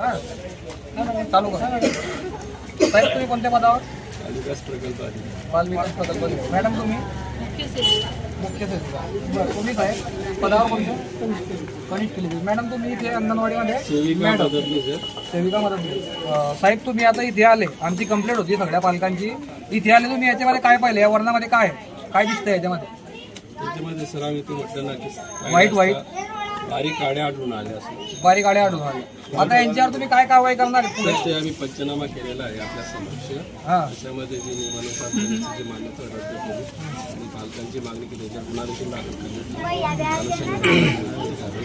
हा चालू करा. साहेब तुम्ही कोणत्या पदावर? विकास प्रकल्प. मॅडम तुम्ही? मुख्य सेविका बरं तुम्ही साहेब पदावर कोणते? कनिष्ठ केली मॅडम तुम्ही इथे अंगणवाडीमध्ये सेविका मॅडम. मदत साहेब तुम्ही आता इथे आले. आमची कंप्लेंट होती सगळ्या पालकांची. इथे आले तुम्ही याच्यामध्ये काय पाहिलं? या वर्णामध्ये काय आहे? काय दिसतंय याच्यामध्ये? त्याच्यामध्ये सर आम्ही ते म्हटलं ना की वाईट- वाईट. बारीक काड्या आढळून आल्या असं. बारीक गाड्या आढळून आल्या. आता यांच्यावर तुम्ही काय कारवाई करणार ते आम्ही पंचनामा केलेला आहे आपल्या समक्ष. हा. त्याच्यामध्ये जी नियमानुसार मान्यता रद्द केली आणि पालकांची मागणी केली त्याच्यावर गुन्हा देखील दाखल केली.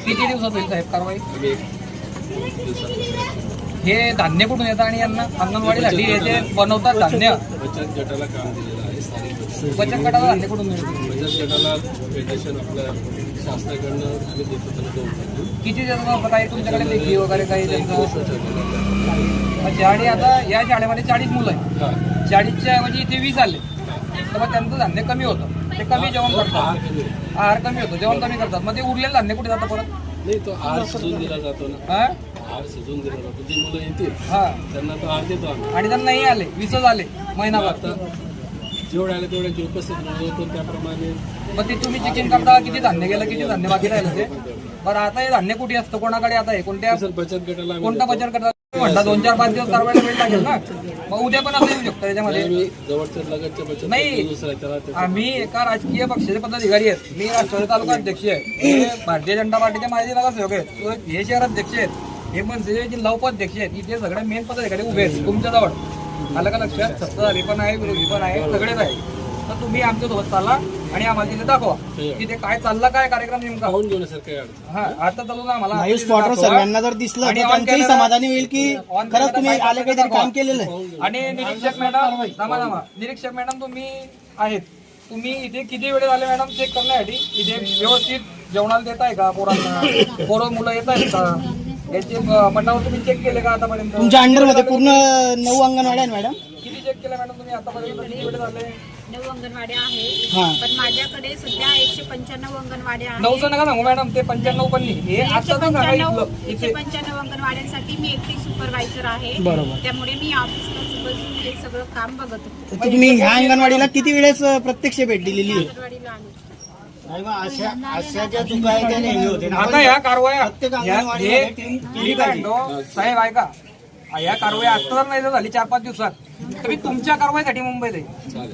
किती दिवसात होईल साहेब कारवाई? आम्ही एक दिवसात हे धान्य कुठून येतं आणि यांना अंगणवाडीसाठी हे जे बनवतात धान्य? बचत गटाला काम दिलेलं आहे स्थानिक बचत गटाला. धान्य कुठून मिळतं? गटाला पेटेशन आपल्या शासनाकडनं आम्ही देतो त्यांना टाकतो किती देतात काही तुमच्याकडे लेखी वगैरे काही मग शाळे आता या शाळेमध्ये चाळीस मुलं आहेत. हा. चाळीसच्या ऐवजी इथे वीस आले. तर मग त्यांचं धान्य कमी होतं. ते कमी जेवण करतात. आहार कमी होतो जेवण कमी करतात. मग ते उरलेलं धान्य कुठे जातं परत? नाही तो आहार शिजून दिला जातो ना. हा? आहार शिजून दिला जातो. जी मुलं येतील हा. त्यांना तो आहार देतो आम्ही. आणि त्यांना नाही आले वीसच आले महिनाभर. आता जेवढे आले तेवढे जे उपस्थित होतो त्याप्रमाणे. मग ते तुम्ही चेकिंग करता किती धान्य गेलं किती धान्य बाकी राहिलं ते? बरं आता हे धान्य कुठे असतं? कोणाकडे आता आहे कोणत्या सर बचत गटाला आम्ही कोणता बचत करतात म्हणता दोन चार पाच दिवस कारवायला वेळ लागेल ना? मग उद्या पण असं येऊ शकतं याच्यामध्ये. आम्ही जवळच्या लगतच्या बचत नाही. गटाला दुसरा आहे, त्याला त्याचा- आम्ही एका राजकीय पक्षाचे पदाधिकारी आहेत. मी राष्ट्रवादी तालुका अध्यक्ष आहे. हे भारतीय जनता पार्टीचे माझे नगरसेवक आहेत. तो हे शहर अध्यक्ष आहेत. हे मनसे जिल्हा उपाध्यक्ष आहेत. इथे सगळे मेन पदाधिकारी उभे आहेत. तुमच्याजवळ. आलं का लक्षात? सत्ताधारी पण आहे विरोधी पण आहे सगळेच आहे. तर तुम्ही आमच्यासोबत चालला आणि आम्हाला तिथे दाखवा. की ते काय चालला काय कार्यक्रम नेमका? पाहून घेऊ ना सर काही अडचण. हा आता चालू ना आम्हाला तिथे स्पॉटवर. सर्वांना जर दिसलं आणि on त्यांचंही camera- समाधानी होईल की on खरंच तुम्ही आले काहीतरी. काम केलेलं आहे. आणि निरीक्षक मॅडम थांबा थांबा. निरीक्षक मॅडम तुम्ही आहेत. तुम्ही इथे किती वेळ झाले मॅडम चेक करण्यासाठी? इथे व्यवस्थित जेवणाला देताय का पोरांना? पोरं मुलं येत आहेत का? याचे अं, मटावर तुम्ही चेक केले का आतापर्यंत? तुमच्या अंडरमध्ये पूर्ण नऊ अंगणवाड्या आहेत मॅडम. किती चेक केले मॅडम तुम्ही आतापर्यंत? किती वेळ झाले? नऊ अंगणवाड्या हा. आहेत पण माझ्याकडे सध्या एकशे पंच्याण्णव अंगणवाड्या आहेत. नऊचं नका सांगू मॅडम ते पंच्याण्णव पण नाही. हे एकशे आता सांगा पंच्याण्णव इथलं एकशे इथे. पंच्याण्णव अंगणवाड्यांसाठी मी एकटी सुपरवायझर आहे. बरोबर. त्यामुळे मी ऑफिसला हे सगळं काम बघत होते. तर तुम्ही ह्या अंगणवाडीला किती वेळेस प्रत्यक्ष भेट दिलेली आहे? आता या कारवाया. या- हे- मी काय म्हणतो, साहेब ऐका. या कारवाई आता जर नाही झाली चार पाच दिवसात. तर मी तुमच्या कारवाईसाठी मुंबईत आहे.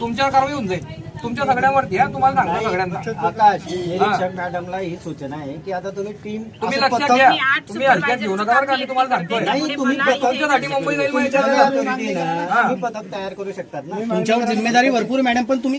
तुमच्यावर कारवाई होऊन जाईल. तुमच्या सगळ्यांवरती हा तुम्हाला सांगतो सगळ्यांना. आकाश निरीक्षक मॅडमला ही सूचना आहे की आता तुम्ही टीम तुम्ही लक्षात घ्या. आठ तुम्ही हलक्यात घेऊ नका बरं का मी तुम्हाला सांगतोय. नाही, तुम्ही पथक- तुमच्यासाठी मुंबई जाईल माहिती आहे हा. तुम्ही पथक तयार करू शकतात ना. तुमच्यावर जिम्मेदारी भरपूर मॅडम पण तुम्ही